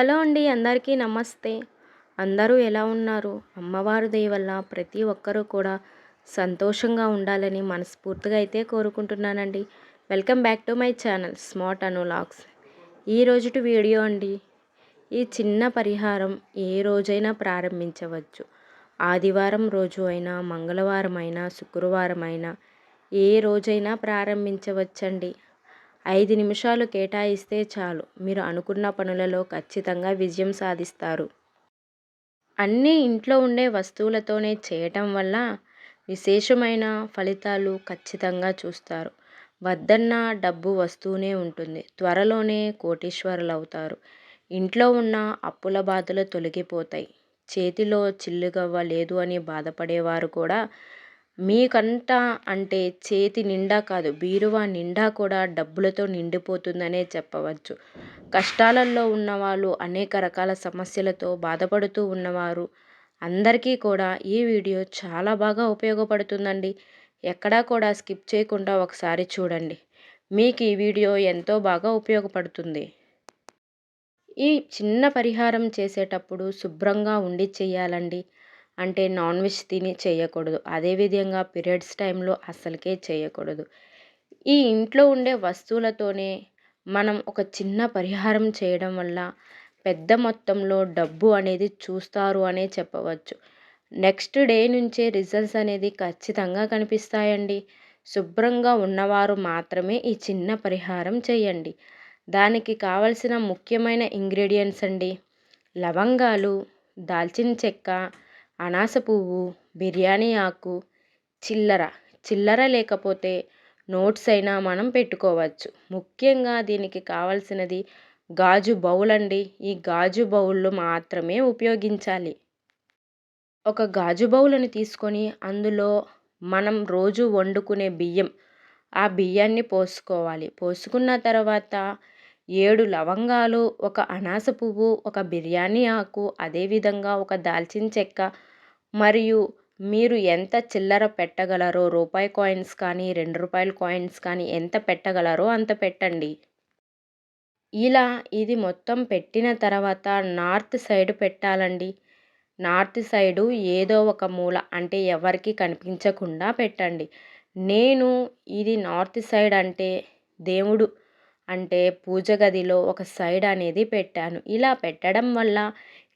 Hello అండి అందరికీ నమస్తే. అందరూ ఎలా ఉన్నారు? అమ్మవారు దయ వల్ల ప్రతి ఒక్కరూ కూడా సంతోషంగా ఉండాలని మనస్ఫూర్తిగా అయితే కోరుకుంటున్నానండి. Welcome back to my channel smart అనులాగ్స్ ఈ రోజుటి వీడియో అండి ఈ చిన్న పరిహారం ఏ రోజైనా ప్రారంభించవచ్చు. ఆదివారం రోజు అయినా మంగళవారం అయినా శుక్రవారం అయినా ఏ రోజైనా ప్రారంభించవచ్చండి. ఐదు నిమిషాలు కేటాయిస్తే చాలు. మీరు అనుకున్న పనులలో ఖచ్చితంగా విజయం సాధిస్తారు. అన్నీ ఇంట్లో ఉండే వస్తువులతోనే చేయటం వల్ల విశేషమైన ఫలితాలు ఖచ్చితంగా చూస్తారు. వద్దన్న డబ్బు వస్తూనే ఉంటుంది. త్వరలోనే కోటీశ్వరులు అవుతారు ఇంట్లో ఉన్న అప్పుల బాధలు తొలగిపోతాయి. చేతిలో చిల్లుగవ్వ లేదు అని బాధపడేవారు కూడా మీకంట అంటే చేతి నిండా కాదు బీరువా నిండా కూడా డబ్బులతో నిండిపోతుందనే చెప్పవచ్చు. కష్టాలలో ఉన్నవాళ్ళు అనేక రకాల సమస్యలతో బాధపడుతూ ఉన్నవారు అందరికీ కూడా ఈ వీడియో చాలా బాగా ఉపయోగపడుతుందండి. ఎక్కడా కూడా స్కిప్ చేయకుండా ఒకసారి చూడండి. మీకు ఈ వీడియో ఎంతో బాగా ఉపయోగపడుతుంది. ఈ చిన్న పరిహారం చేసేటప్పుడు శుభ్రంగా ఉండి చేయాలండి. అంటే నాన్ వెజ్ తిని చేయకూడదు. అదేవిధంగా పీరియడ్స్ టైంలో అస్సలకే చేయకూడదు. ఈ ఇంట్లో ఉండే వస్తువులతోనే మనం ఒక చిన్న పరిహారం చేయడం వల్ల పెద్ద మొత్తంలో డబ్బు అనేది చూస్తారు అనే చెప్పవచ్చు. నెక్స్ట్ డే నుంచే రిజల్ట్స్ అనేది ఖచ్చితంగా కనిపిస్తాయండి. శుభ్రంగా ఉన్నవారు మాత్రమే ఈ చిన్న పరిహారం చేయండి. దానికి కావలసిన ముఖ్యమైన ఇంగ్రీడియంట్స్ అండి. లవంగాలు దాల్చిన చెక్క అనాస పువ్వు బిర్యానీ ఆకు చిల్లర. చిల్లర లేకపోతే నోట్స్ అయినా మనం పెట్టుకోవచ్చు. ముఖ్యంగా దీనికి కావలసినది గాజు బౌల్ అండి. ఈ గాజు బౌళ్ళు మాత్రమే ఉపయోగించాలి. ఒక గాజు బౌల్ని తీసుకొని అందులో మనం రోజు వండుకునే బియ్యం. ఆ బియ్యాన్ని పోసుకోవాలి. పోసుకున్న తర్వాత ఏడు లవంగాలు ఒక అనాస పువ్వు ఒక బిర్యానీ ఆకు అదేవిధంగా ఒక దాల్చిన చెక్క మరియు మీరు ఎంత చిల్లర పెట్టగలరో రూపాయి కాయిన్స్ కానీ రెండు రూపాయల కాయిన్స్ కానీ ఎంత పెట్టగలరో అంత పెట్టండి. ఇలా ఇది మొత్తం పెట్టిన తర్వాత నార్త్ సైడ్ పెట్టాలండి. నార్త్ సైడు ఏదో ఒక మూల అంటే ఎవరికి కనిపించకుండా పెట్టండి. నేను ఇది నార్త్ సైడ్ అంటే దేవుడు అంటే పూజ గదిలో ఒక సైడ్ అనేది పెట్టాను. ఇలా పెట్టడం వల్ల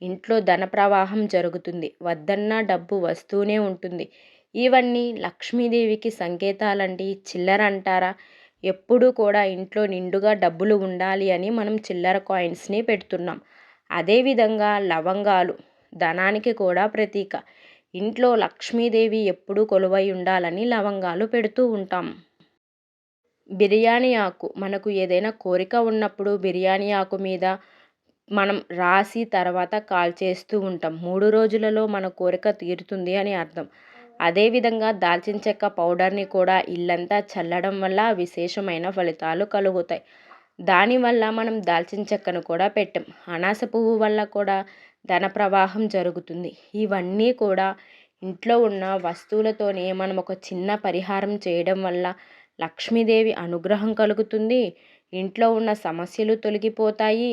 ఇంట్లో ధన ప్రవాహం జరుగుతుంది. వద్దన్నా డబ్బు వస్తూనే ఉంటుంది. ఇవన్నీ లక్ష్మీదేవికి సంకేతాలండి. చిల్లర అంటారా? ఎప్పుడూ కూడా ఇంట్లో నిండుగా డబ్బులు ఉండాలి అని మనం చిల్లర కాయిన్స్ని పెడుతున్నాం. అదేవిధంగా లవంగాలు ధనానికి కూడా ప్రతీక. ఇంట్లో లక్ష్మీదేవి ఎప్పుడూ కొలువై ఉండాలని లవంగాలు పెడుతూ ఉంటాం. బిర్యానీ ఆకు మనకు ఏదైనా కోరిక ఉన్నప్పుడు బిర్యానీ ఆకు మీద మనం రాసి తర్వాత కాల్ చేస్తూ ఉంటాం. మూడు రోజులలో మన కోరిక తీరుతుంది అని అర్థం. అదేవిధంగా దాల్చిన చెక్క పౌడర్ని కూడా ఇల్లంతా చల్లడం వల్ల విశేషమైన ఫలితాలు కలుగుతాయి. దానివల్ల మనం దాల్చిన చెక్కను కూడా పెట్టాం. అనాస పువ్వు వల్ల కూడా ధన ప్రవాహం జరుగుతుంది. ఇవన్నీ కూడా ఇంట్లో ఉన్న వస్తువులతోనే మనం ఒక చిన్న పరిహారం చేయడం వల్ల లక్ష్మీదేవి అనుగ్రహం కలుగుతుంది. ఇంట్లో ఉన్న సమస్యలు తొలగిపోతాయి.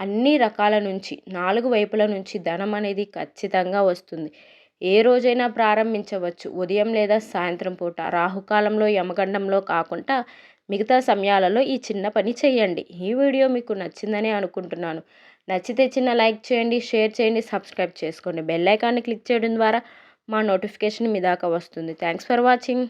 అన్ని రకాల నుంచి నాలుగు వైపుల నుంచి ధనం అనేది ఖచ్చితంగా వస్తుంది. ఏ రోజైనా ప్రారంభించవచ్చు. ఉదయం లేదా సాయంత్రం పూట రాహుకాలంలో యమగండంలో కాకుండా మిగతా సమయాలలో ఈ చిన్న పని చేయండి. ఈ వీడియో మీకు నచ్చిందని అనుకుంటున్నాను. నచ్చితే చిన్న లైక్ చేయండి షేర్ చేయండి సబ్స్క్రైబ్ చేసుకోండి. బెల్ ఐకాన్ని క్లిక్ చేయడం ద్వారా మా నోటిఫికేషన్ మీ దాకా వస్తుంది. Thanks for watching.